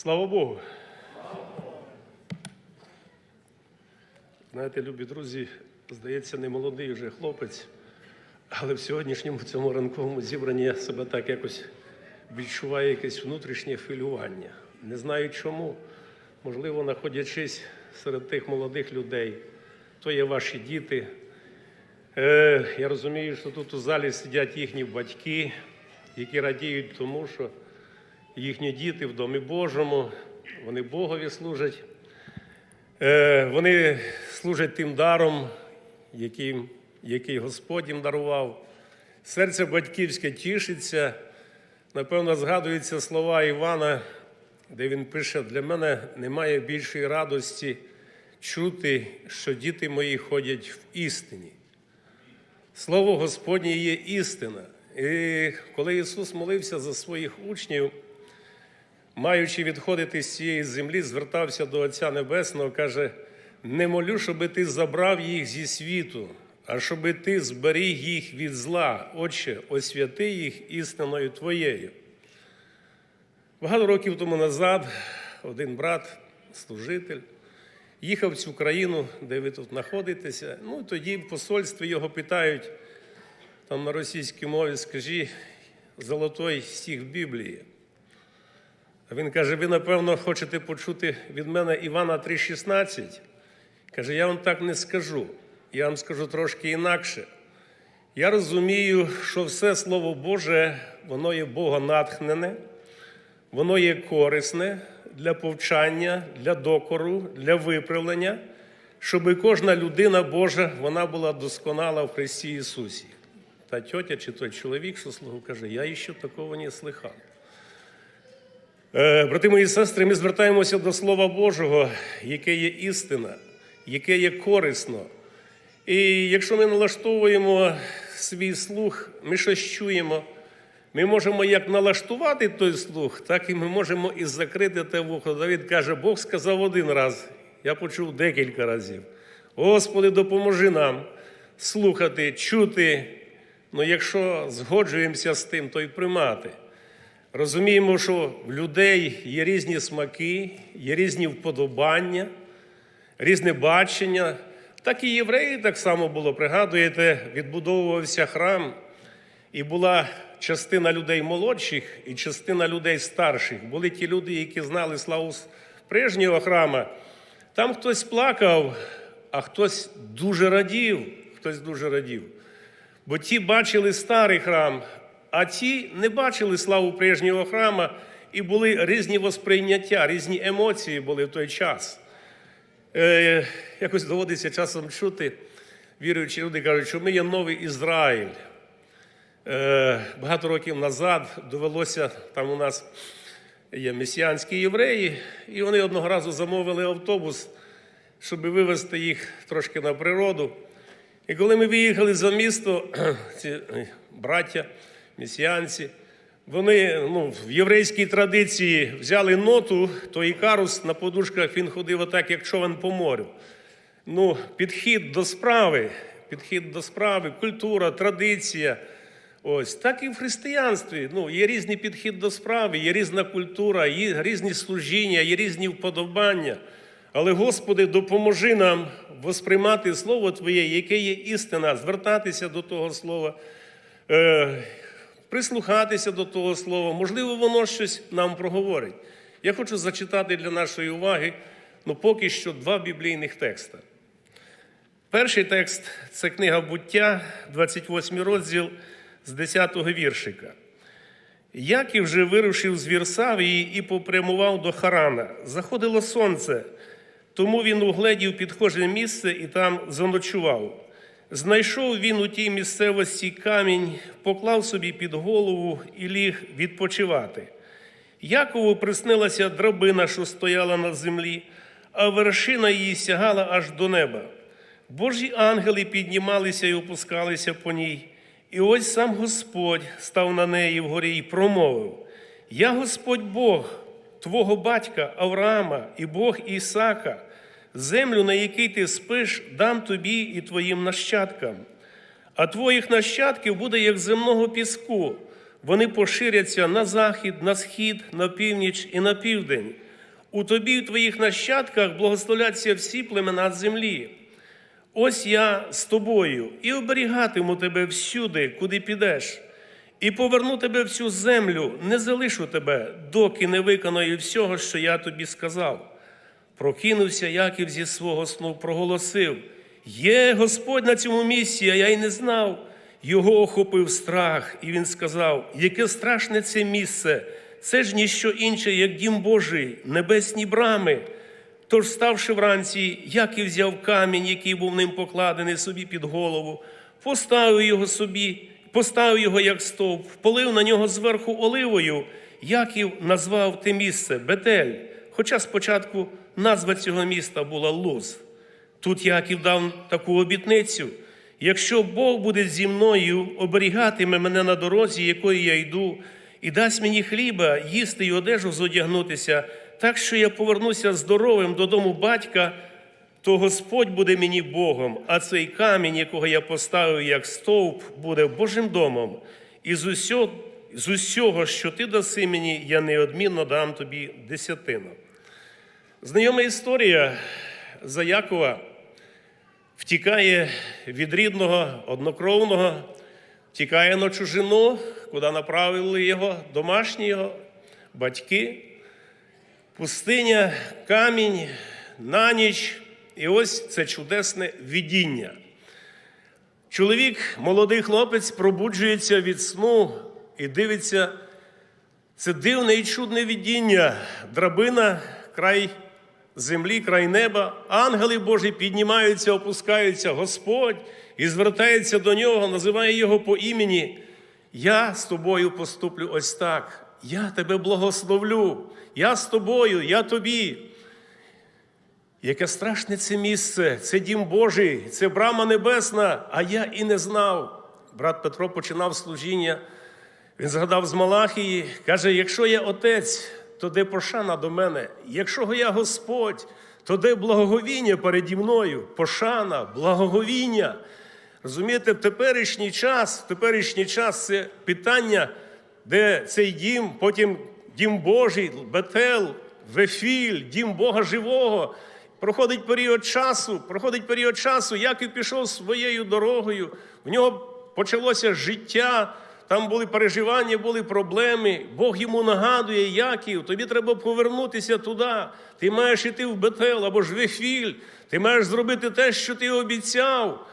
Слава Богу. Знаєте, любі друзі, здається, не молодий вже хлопець, але в сьогоднішньому цьому ранковому зібранні я себе так якось відчуваю якесь внутрішнє хвилювання. Не знаю чому. Можливо, знаходячись серед тих молодих людей, то є ваші діти. Е, я розумію, що тут у залі сидять їхні батьки, які радіють тому, що їхні діти в Домі Божому, вони Богові служать. Е, Вони служать тим даром, яким, який Господь їм дарував. Серце батьківське тішиться. Напевно, згадуються слова Івана, де він пише: для мене немає більшої радості чути, що діти мої ходять в істині. Слово Господнє є істина. І коли Ісус молився за своїх учнів, маючи відходити з цієї землі, звертався до Отця Небесного, каже: не молю, щоби ти забрав їх зі світу, а щоби ти зберіг їх від зла. Отче, освяти їх істиною Твоєю. Багато років тому назад один брат, служитель, їхав в цю країну, де ви тут знаходитеся. Ну, тоді в посольстві його питають там на російській мові, скажи, золотой стих Біблії. Він каже: ви, напевно, хочете почути від мене Івана 3,16. Каже, я вам так не скажу. Я вам скажу трошки інакше. Я розумію, що все Слово Боже, воно є богонатхнене, воно є корисне для повчання, для докору, для виправлення, щоб кожна людина Божа вона була досконала в Христі Ісусі. Та тьотя чи той чоловік, що слугу каже, я ще такого не слыхав. Е, Брати мої сестри, ми звертаємося до Слова Божого, яке є істина, яке є корисно. І якщо ми налаштовуємо свій слух, ми щось чуємо, ми можемо як налаштувати той слух, так і ми можемо і закрити те вухо. Давид каже, Бог сказав один раз, я почув декілька разів. Господи, допоможи нам слухати, чути. Ну, якщо згоджуємося з тим, то й приймати. Розуміємо, що в людей є різні смаки, є різні вподобання, різне бачення. Так і євреї так само було. Пригадуєте, відбудовувався храм, і була частина людей молодших і частина людей старших. Були ті люди, які знали славу прежнього храма. Там хтось плакав, а хтось дуже радів, хтось дуже радів. Бо ті бачили старий храм, а ті не бачили славу прежнього храма, і були різні восприйняття, різні емоції були в той час. Е, якось доводиться часом чути, віруючі люди кажуть, що ми є новий Ізраїль. Е, багато років назад довелося, там у нас є месіанські євреї, і вони одного разу замовили автобус, щоб вивезти їх трошки на природу. І коли ми виїхали за місто, ці браття, месіанці, вони ну, в єврейській традиції взяли ноту, то Ікарус на подушках він ходив отак, як човен по морю. Ну, підхід до справи, підхід до справи, культура, традиція. Ось так і в християнстві. Ну, є різний підхід до справи, є різна культура, є різні служіння, є різні вподобання. Але, Господи, допоможи нам восприймати Слово Твоє, яке є істина, звертатися до того слова, е, прислухатися до того слова. Можливо, воно щось нам проговорить. Я хочу зачитати для нашої уваги ну, поки що два біблійних текста. Перший текст це книга буття, 28 розділ з 10-го віршика. Яків же вирушив з Вірсавії і попрямував до Харана. Заходило сонце, тому він угледів підхоже місце і там заночував. Знайшов він у тій місцевості камінь, поклав собі під голову і ліг відпочивати. Якову приснилася драбина, що стояла на землі, а вершина її сягала аж до неба. Божі ангели піднімалися і опускалися по ній. І ось сам Господь став на неї вгорі і промовив: Я Господь Бог, твого батька Авраама і Бог Ісака, землю, на якій ти спиш, дам тобі і твоїм нащадкам. А твоїх нащадків буде як земного піску. Вони поширяться на захід, на схід, на північ і на південь. У тобі і твоїх нащадках благословляться всі племена землі. Ось я з тобою і оберігатиму тебе всюди, куди підеш, і поверну тебе в цю землю, не залишу тебе, доки не виконаю всього, що я тобі сказав. Прокинувся Яків зі свого сну, проголосив: Є Господь на цьому місці, а я й не знав. Його охопив страх, і він сказав: Яке страшне це місце, це ж ніщо інше, як дім Божий, небесні брами. Тож, ставши вранці, Яків взяв камінь, який був ним покладений собі під голову, поставив його собі, поставив його як стовп, полив на нього зверху оливою. Яків назвав те місце Бетель, хоча спочатку назва цього міста була Луз. Тут Яків дав таку обітницю: якщо Бог буде зі мною, оберігатиме мене на дорозі, якою я йду, і дасть мені хліба, їсти і одежу зодягнутися, так що я повернуся здоровим додому батька, то Господь буде мені Богом, а цей камінь, якого я поставив як стовп, буде Божим домом. І з усього, з усього, що ти даси мені, я неодмінно дам тобі десятину. Знайома історія за Якова втікає від рідного, однокровного, втікає на чужину, куди направили його домашні його батьки, пустиня, камінь, на ніч. І ось це чудесне видіння. Чоловік, молодий хлопець, пробуджується від сну і дивиться. Це дивне і чудне видіння, драбина, край землі, край неба. Ангели Божі піднімаються, опускаються, Господь і звертається до нього, називає його по імені. Я з тобою поступлю ось так. Я тебе благословлю. Я з тобою, я тобі. Яке страшне це місце, це дім Божий, це брама небесна, а я і не знав. Брат Петро починав служіння. Він згадав з Малахії, каже: якщо я отець, то де пошана до мене? Якщо я Господь, то де благоговіння переді мною? Пошана, благоговіння. Розумієте, в теперішній час, в теперішній час це питання, де цей дім, потім дім Божий, Бетел, Вефіль, дім Бога живого. Проходить період часу, проходить період часу, Яків пішов своєю дорогою, в нього почалося життя. Там були переживання, були проблеми. Бог йому нагадує, Яків, тобі треба повернутися туди. Ти маєш іти в Бетел або ж в Ефіль. Ти маєш зробити те, що ти обіцяв.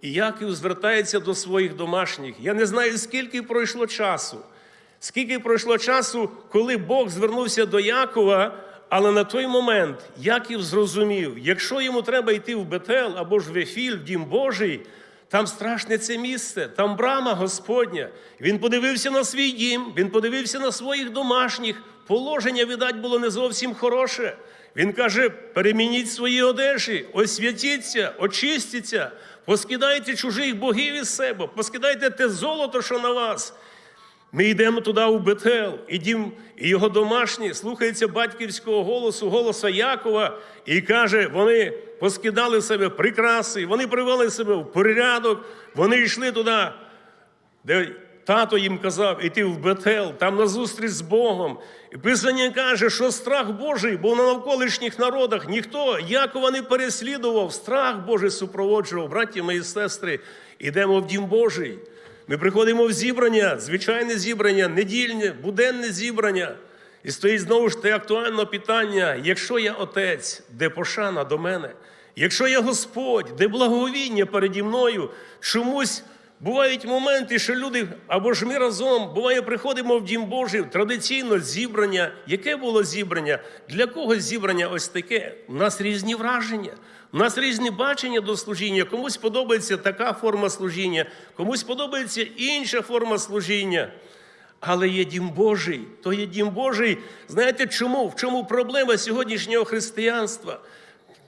І Яків звертається до своїх домашніх. Я не знаю, скільки пройшло часу. Скільки пройшло часу, коли Бог звернувся до Якова, але на той момент Яків зрозумів, якщо йому треба йти в Бетел або ж в Ефіль, в Дім Божий, там страшне це місце, там брама Господня. Він подивився на свій дім, він подивився на своїх домашніх. Положення, видать, було не зовсім хороше. Він каже: перемініть свої одежі, освятіться, очистіться, поскидайте чужих богів із себе, поскидайте те золото, що на вас. Ми йдемо туди у Бетел, і дім, і його домашні слухаються батьківського голосу, голоса Якова, і каже, вони поскидали себе прикраси, вони привели себе в порядок, вони йшли туди, де тато їм казав, іти в Бетел, там на зустріч з Богом. І Писання каже, що страх Божий був на навколишніх народах. Ніхто Якова не переслідував, страх Божий супроводжував, браті мої сестри, ідемо в дім Божий. Ми приходимо в зібрання, звичайне зібрання, недільне, буденне зібрання. І стоїть знову ж те актуальне питання: якщо я отець, де пошана до мене? Якщо я Господь, де благовіння переді мною, чомусь бувають моменти, що люди або ж ми разом, буває, приходимо в Дім Божий, традиційно зібрання. Яке було зібрання? Для кого зібрання ось таке? У нас різні враження. У нас різні бачення до служіння. Комусь подобається така форма служіння, комусь подобається інша форма служіння. Але є дім Божий, то є дім Божий. Знаєте чому? В чому проблема сьогоднішнього християнства?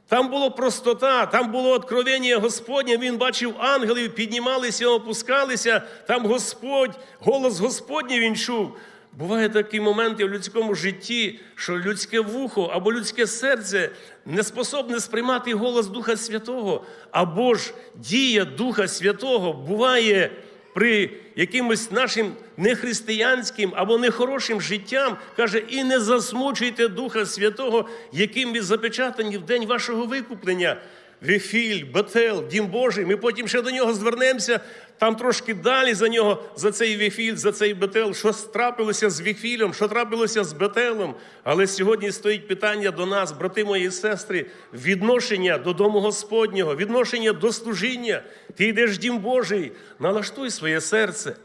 Там була простота, там було откровення Господнє. Він бачив ангелів, піднімалися, опускалися. Там Господь, голос Господній він чув. Бувають такі моменти в людському житті, що людське вухо або людське серце не способне сприймати голос Духа Святого, або ж дія Духа Святого буває при якимось нашим нехристиянським або нехорошим життям, каже, і не засмучуйте Духа Святого, яким ви запечатані в день вашого викуплення. Віфіль, Бетел, Дім Божий. Ми потім ще до нього звернемося. Там трошки далі за нього, за цей Віфіль, за цей Бетел, що трапилося з Віфілем, що трапилося з Бетелом. Але сьогодні стоїть питання до нас, брати мої і сестри, відношення до Дому Господнього, відношення до служіння. Ти йдеш в Дім Божий, налаштуй своє серце.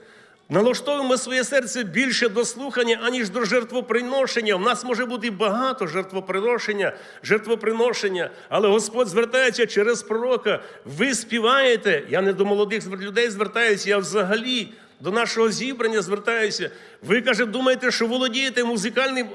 Налаштовуємо своє серце більше до слухання, аніж до жертвоприношення. У нас може бути багато жертвоприношення, жертвоприношення, але Господь звертається через пророка. Ви співаєте. Я не до молодих людей звертаюся, я взагалі до нашого зібрання звертаюся. Ви каже, думаєте, що володієте музикальним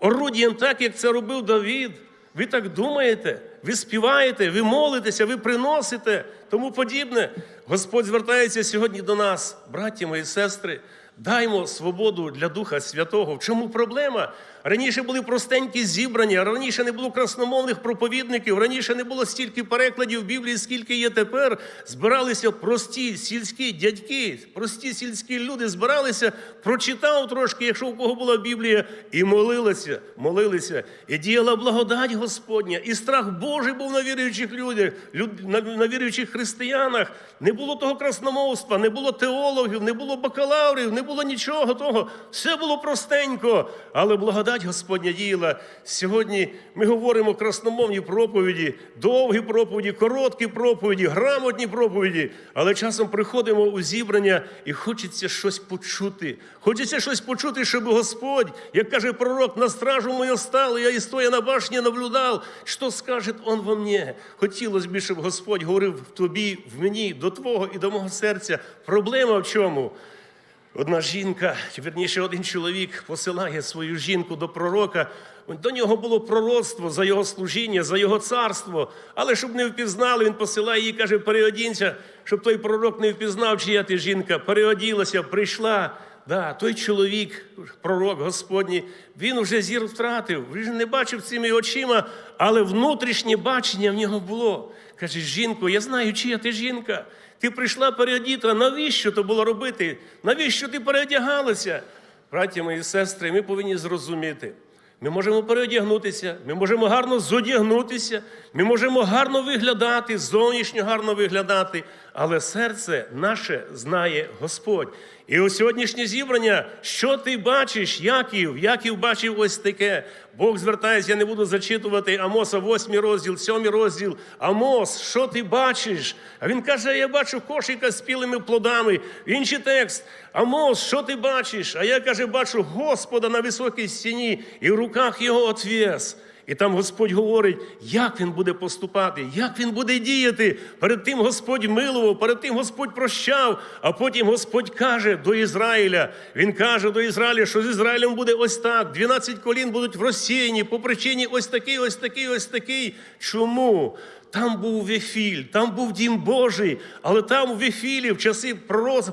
орудієм, так як це робив Давід. Ви так думаєте, ви співаєте, ви молитеся, ви приносите, тому подібне. Господь звертається сьогодні до нас, браті мої сестри. Даймо свободу для Духа Святого. В чому проблема? Раніше були простенькі зібрання, раніше не було красномовних проповідників, раніше не було стільки перекладів Біблії, скільки є тепер. Збиралися прості сільські дядьки, прості сільські люди збиралися, прочитав трошки, якщо у кого була Біблія, і молилися, молилися. І діяла благодать Господня, і страх Божий був на віруючих людях, люд- на, на віруючих християнах. Не було того красномовства, не було теологів, не було бакалаврів, не було нічого того. Все було простенько, але благодать Господня діяла. Сьогодні ми говоримо красномовні проповіді, довгі проповіді, короткі проповіді, грамотні проповіді. Але часом приходимо у зібрання і хочеться щось почути. Хочеться щось почути, щоб Господь, як каже пророк, на стражу мою стали, я і стоя на башні наблюдав, що скаже Он во мені. Хотілося б, щоб Господь говорив в тобі, в мені, до твого і до мого серця. Проблема в чому? Одна жінка, чи один чоловік посилає свою жінку до пророка. До нього було пророцтво за його служіння, за його царство. Але щоб не впізнали, він посилає їй, каже, переодінься, щоб той пророк не впізнав, чия ти жінка. Переоділася, прийшла. Да, той чоловік, пророк Господній, він вже зір втратив, він не бачив цими очима, але внутрішнє бачення в нього було. Каже, жінко, я знаю, чия ти жінка. Ти прийшла переодіта. Навіщо то було робити? Навіщо ти переодягалася? Браті мої сестри, ми повинні зрозуміти. Ми можемо переодягнутися, ми можемо гарно зодягнутися, ми можемо гарно виглядати, зовнішньо гарно виглядати, але серце наше знає Господь. І у сьогоднішнє зібрання, що ти бачиш, Яків? Яків бачив ось таке. Бог звертається, я не буду зачитувати Амоса, 8 розділ, 7 розділ. Амос, що ти бачиш? А він каже: Я бачу кошика з пілими плодами. Інший текст. Амос, що ти бачиш? А я каже, бачу Господа на високій стіні, і в руках його отвєс. І там Господь говорить, як він буде поступати, як він буде діяти. Перед тим Господь милував, перед тим Господь прощав, а потім Господь каже до Ізраїля. Він каже до Ізраїля, що з Ізраїлем буде ось так. 12 колін будуть в розсіяні по причині ось такий, ось такий, ось такий. Чому? Там був Віфіль, там був дім Божий, але там у Віфілі в часи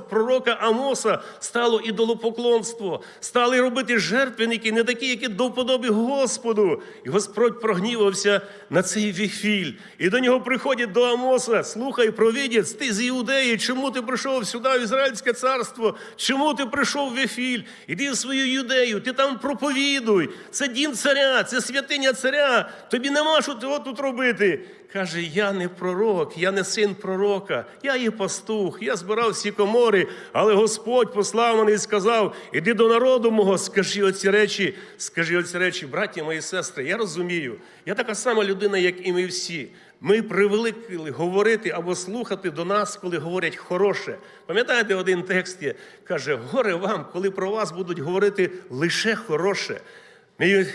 пророка, Амоса стало ідолопоклонство, стали робити жертвенники, не такі, які до вподоби Господу. І Господь прогнівався на цей Віфіль. І до нього приходять до Амоса, слухай, провідець, ти з Іудеї, чому ти прийшов сюди, в Ізраїльське царство? Чому ти прийшов в Віфіль? Іди в свою юдею, ти там проповідуй. Це дім царя, це святиня царя. Тобі нема що тут робити. Каже, я не пророк, я не син пророка, я є пастух, я збирав всі комори, але Господь послав мене і сказав: іди до народу мого, скажи оці речі, скажи оці речі, браті мої сестри, я розумію. Я така сама людина, як і ми всі. Ми привикли говорити або слухати до нас, коли говорять хороше. Пам'ятаєте, один текст є, каже: горе вам, коли про вас будуть говорити лише хороше. Мій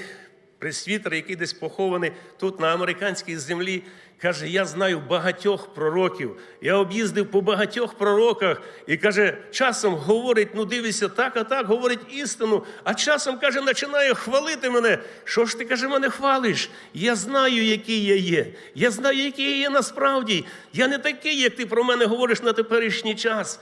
пресвітер, який десь похований тут на американській землі, каже: Я знаю багатьох пророків. Я об'їздив по багатьох пророках і каже, часом говорить, ну дивися, так, а так, говорить істину, а часом каже, починає хвалити мене. Що ж ти каже, мене хвалиш? Я знаю, який я є. Я знаю, який я є насправді. Я не такий, як ти про мене говориш на теперішній час.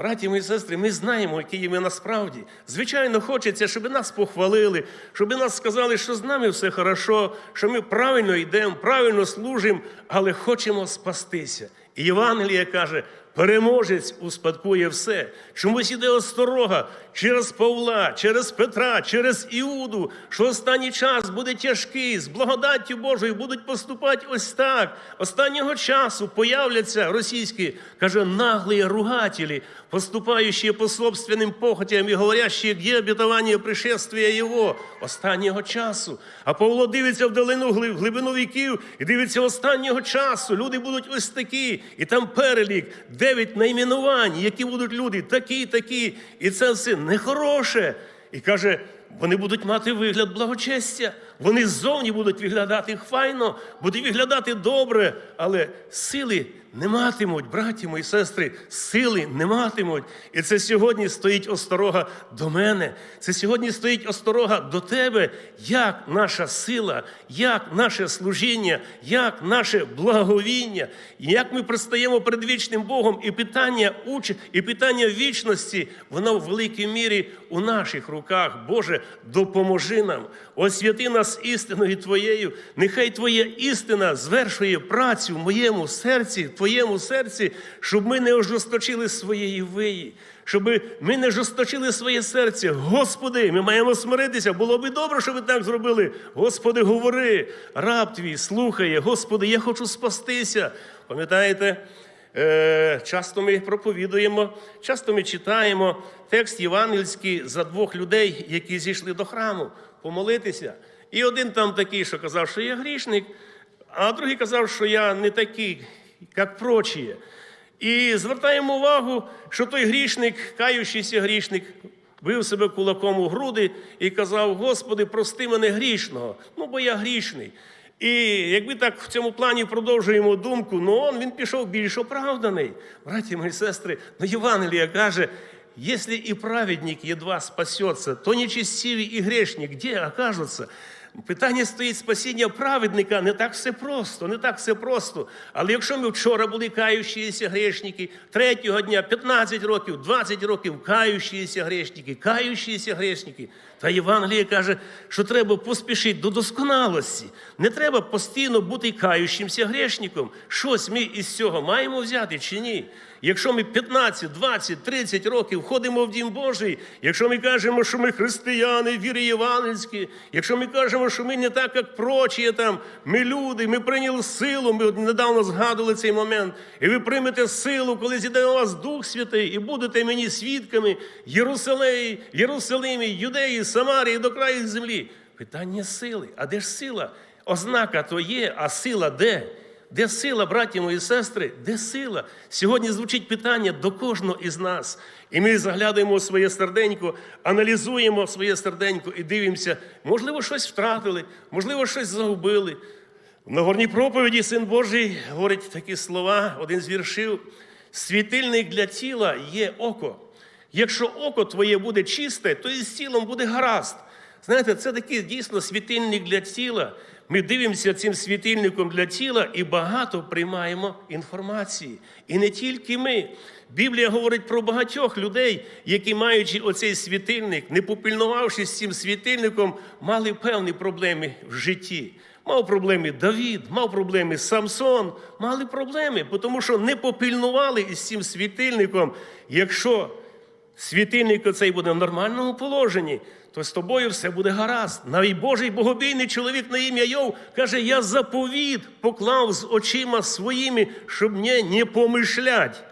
Браті мої сестри, ми знаємо, які ми насправді. Звичайно, хочеться, щоб нас похвалили, щоб нас сказали, що з нами все хорошо, що ми правильно йдемо, правильно служимо, але хочемо спастися. І Євангеліє каже, Переможець успадкує все. Чомусь іде осторога через Павла, через Петра, через Іуду, що останній час буде тяжкий, з благодаттю Божою будуть поступати ось так. Останнього часу появляться російські, каже, наглі ругателі, поступаючі по собственним похотям і говорящі, где обетование пришествия Його останнього часу. А Павло дивиться в долину глибину віків і дивиться останнього часу. Люди будуть ось такі, і там перелік, дев'ять найменувань, які будуть люди, такі, такі. І це все нехороше. І каже, вони будуть мати вигляд благочестя. Вони ззовні будуть виглядати файно, будуть виглядати добре, але сили не матимуть, браті мої сестри, сили не матимуть. І це сьогодні стоїть осторога до мене. Це сьогодні стоїть осторога до тебе, як наша сила, як наше служіння, як наше благовіння, як ми пристаємо перед вічним Богом, і питання уч... і питання вічності, воно в великій мірі у наших руках. Боже, допоможи нам, освяти нас істиною Твоєю. Нехай Твоя істина звершує працю в моєму серці, Твоєму серці, щоб ми не ожесточили своєї виї. Щоб ми не жорсточили своє серце. Господи, ми маємо смиритися. Було би добре, щоб ви так зробили. Господи, говори, раб твій слухає. Господи, я хочу спастися. Пам'ятаєте, е, часто ми проповідуємо, часто ми читаємо текст євангельський за двох людей, які зійшли до храму помолитися. І один там такий, що казав, що я грішник, а другий казав, що я не такий, як прочі. І звертаємо увагу, що той грішник, каючийся грішник, бив себе кулаком у груди і казав: Господи, прости мене грішного, ну бо я грішний. І якби так в цьому плані продовжуємо думку, ну он він пішов більш оправданий. Браті мої сестри, ну Євангелія каже, якщо і праведник едва спасеться, то нечестивий і грешник де окажуться? Питання стоїть спасіння праведника не так все просто, не так все просто. Але якщо ми вчора були каючіся грешники, третього дня, 15 років, 20 років каючіся грешники, каючіся грешники, та Євангеліє каже, що треба поспішити до досконалості. Не треба постійно бути каючимся грешником. Щось ми із цього маємо взяти чи ні? Якщо ми 15, 20, 30 років ходимо в Дім Божий, якщо ми кажемо, що ми християни, віри євангельські, якщо ми кажемо, що ми не так, як прочі, там, ми люди, ми прийняли силу, ми недавно згадували цей момент, і ви приймете силу, коли зійде на вас Дух Святий, і будете мені свідками Єрусалеї, Єрусалимі, Юдеї, Самарії до краю землі. Питання сили. А де ж сила? Ознака то є, а сила де? Де сила, браті мої сестри? Де сила? Сьогодні звучить питання до кожного із нас. І ми заглядаємо у своє серденько, аналізуємо своє серденько і дивимося, можливо, щось втратили, можливо, щось загубили. В Нагорній проповіді Син Божий говорить такі слова, один з віршів: світильник для тіла є око. Якщо око твоє буде чисте, то і з тілом буде гаразд. Знаєте, це такий дійсно світильник для тіла. Ми дивимося цим світильником для тіла і багато приймаємо інформації. І не тільки ми. Біблія говорить про багатьох людей, які, маючи оцей світильник, не попільнувавшись цим світильником, мали певні проблеми в житті. Мав проблеми Давід, мав проблеми Самсон, мали проблеми, тому що не попільнували із цим світильником. Якщо світильник оцей буде в нормальному положенні, то з тобою все буде гаразд. Навіть Божий богобійний чоловік на ім'я Йов каже: Я заповіт поклав з очима своїми, щоб мені не помишлять,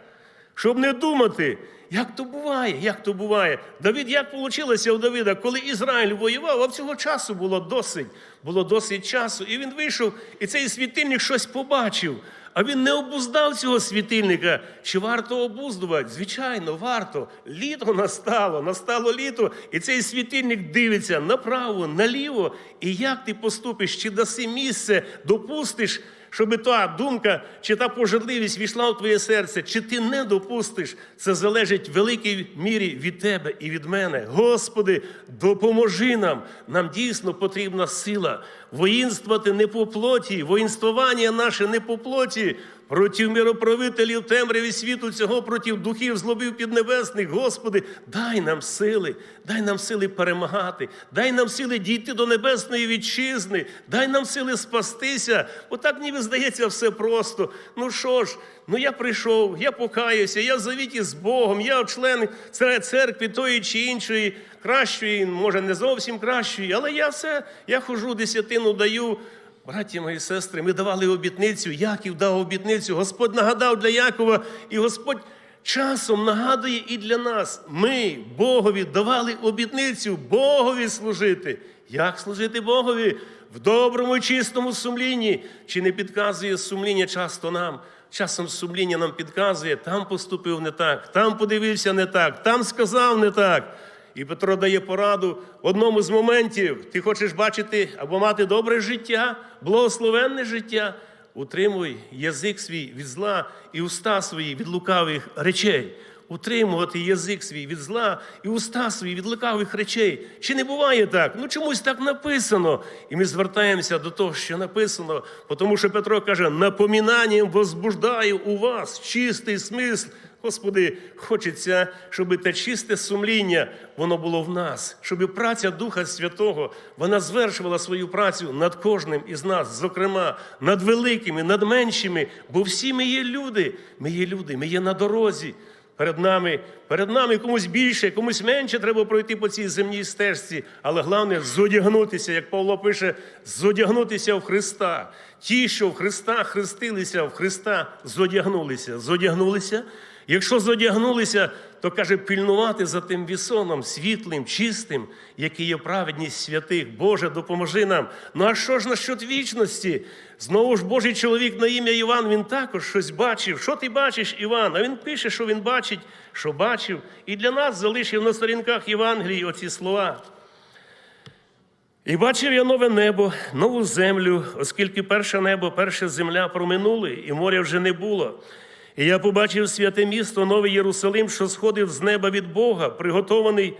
щоб не думати. Як то буває, як то буває? Давид, як вийшло у Давида, коли Ізраїль воював, а в цього часу було досить, було досить часу. І він вийшов, і цей світильник щось побачив. А він не обуздав цього світильника. Чи варто обуздувати? Звичайно, варто. Літо настало, настало літо, і цей світильник дивиться направо, наліво. І як ти поступиш, чи даси місце, допустиш, щоб та думка чи та пожадливість війшла у твоє серце, чи ти не допустиш, це залежить в великій мірі від тебе і від мене. Господи, допоможи нам. Нам дійсно потрібна сила. Воїнствувати не по плоті, воїнствування наше не по плоті, проти мироправителів темряві світу цього, проти духів злобів піднебесних. Господи, дай нам сили, дай нам сили перемагати, дай нам сили дійти до небесної вітчизни, дай нам сили спастися. Отак ніби здається все просто. Ну що ж, ну я прийшов, я покаюся, я в завіті з Богом, я член церкви тої чи іншої, кращої, може не зовсім кращої, але я все, я хожу, десятину даю. Браті мої сестри, ми давали обітницю, Яків дав обітницю, Господь нагадав для Якова, і Господь часом нагадує і для нас. Ми Богові давали обітницю Богові служити. Як служити Богові? В доброму і чистому сумлінні. Чи не підказує сумління часто нам? Часом сумління нам підказує, там поступив не так, там подивився не так, там сказав не так. І Петро дає пораду в одному з моментів: ти хочеш бачити або мати добре життя, благословенне життя. Утримуй язик свій від зла і уста свої від лукавих речей. Утримувати язик свій від зла і уста свої від лукавих речей. Чи не буває так? Ну чомусь так написано. І ми звертаємося до того, що написано, тому що Петро каже: напомінанням возбуждаю у вас чистий смисл. Господи, хочеться, щоб те чисте сумління воно було в нас, щоб праця Духа Святого вона звершувала свою працю над кожним із нас, зокрема, над великими, над меншими, бо всі ми є люди, ми є люди, ми є на дорозі. Перед нами, перед нами комусь більше, комусь менше треба пройти по цій земній стежці, але головне зодягнутися, як Павло пише, зодягнутися в Христа. Ті, що в Христа хрестилися, в Христа зодягнулися. Зодягнулися. Якщо зодягнулися, то каже, пільнувати за тим вісоном, світлим, чистим, який є праведність святих. Боже, допоможи нам. Ну а що ж насчет вічності? Знову ж Божий чоловік на ім'я Іван, він також щось бачив. Що ти бачиш, Іван? А він пише, що він бачить, що бачив. І для нас залишив на сторінках Євангелії оці слова. І бачив я нове небо, нову землю, оскільки перше небо, перша земля проминули, і моря вже не було. І я побачив святе місто, новий Єрусалим, що сходив з неба від Бога, приготований,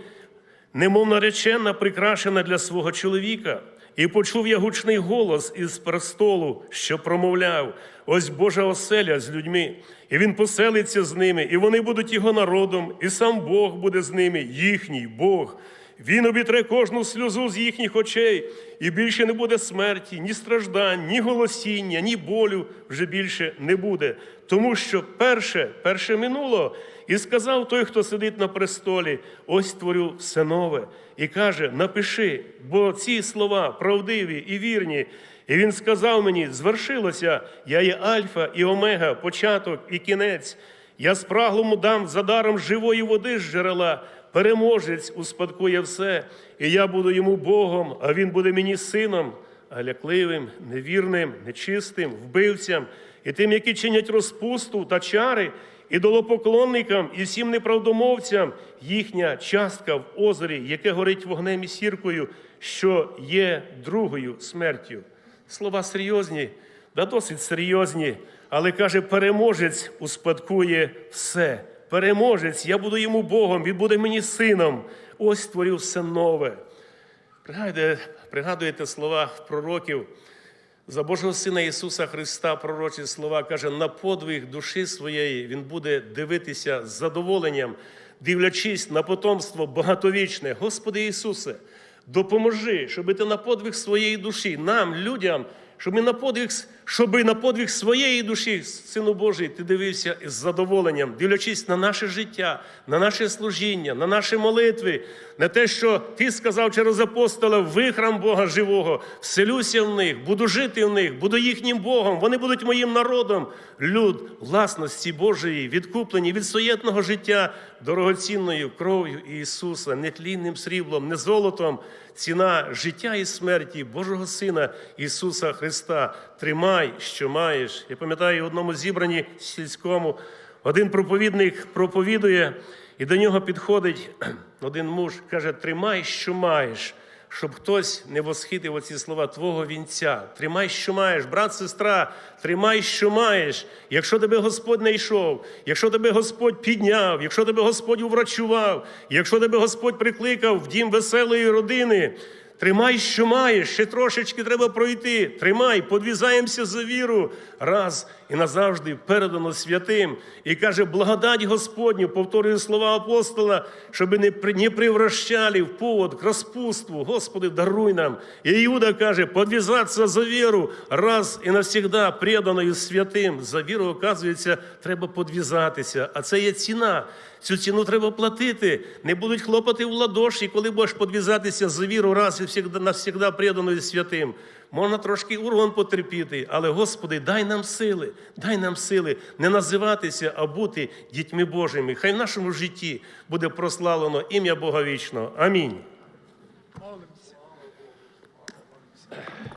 немов наречена, прикрашена для свого чоловіка. І почув я гучний голос із престолу, що промовляв: ось Божа оселя з людьми, і він поселиться з ними, і вони будуть його народом, і сам Бог буде з ними, їхній Бог. Він обітре кожну сльозу з їхніх очей, і більше не буде смерті, ні страждань, ні голосіння, ні болю вже більше не буде. Тому що перше, перше минуло, і сказав той, хто сидить на престолі: ось творю все нове. І каже: напиши, бо ці слова правдиві і вірні. І він сказав мені: звершилося, я є Альфа і Омега, початок і кінець. Я спраглому дам за даром живої води з джерела. Переможець успадкує все, і я буду йому Богом, а він буде мені сином, галякливим, невірним, нечистим, вбивцям, і тим, які чинять розпусту та чари, ідолопоклонникам і всім неправдомовцям їхня частка в озері, яке горить вогнем і сіркою, що є другою смертю. Слова серйозні, да досить серйозні, але каже, переможець успадкує все. Переможець, я буду йому Богом, він буде мені сином. Ось створю все нове. Пригадуєте, пригадуєте слова пророків за Божого Сина Ісуса Христа, пророчі слова, каже, на подвиг душі своєї Він буде дивитися з задоволенням, дивлячись на потомство багатовічне. Господи Ісусе, допоможи, щоб ти на подвиг своєї душі, нам, людям, щоб на подвиг, щоб на подвиг своєї душі, Сину Божий, ти дивився із задоволенням, дивлячись на наше життя, на наше служіння, на наші молитви, на те, що ти сказав через апостола, ви храм Бога живого, вселюся в них, буду жити в них, буду їхнім Богом, вони будуть моїм народом, люд власності Божої, відкуплені від суєтного життя дорогоцінною кров'ю Ісуса, не тлінним сріблом, не золотом, ціна життя і смерті Божого Сина Ісуса Христа. Тримай, що маєш. Я пам'ятаю, в одному зібранні сільському один проповідник проповідує, і до нього підходить один муж, каже: Тримай, що маєш. Щоб хтось не восхитив оці слова Твого вінця. Тримай, що маєш, брат, сестра, тримай, що маєш. Якщо тебе Господь не йшов, якщо тебе Господь підняв, якщо тебе Господь уврачував, якщо тебе Господь прикликав в дім веселої родини, тримай, що маєш, ще трошечки треба пройти. Тримай, подвізаємося за віру раз і назавжди передано святим. І каже, благодать Господню, повторюю слова апостола, щоб не, не привращали в повод к розпутству. Господи, даруй нам. І Іуда каже, подвізатися за віру раз і навсігда преданою святим. За віру, оказується, треба подвізатися. А це є ціна. Цю ціну треба платити. Не будуть хлопати в ладоші, коли будеш подвізатися за віру раз і навсіда навсігда преданою святим. Можна трошки урон потерпіти, але Господи, дай нам сили, дай нам сили не називатися, а бути дітьми Божими. Хай в нашому житті буде прославлено ім'я Бога вічного. Амінь.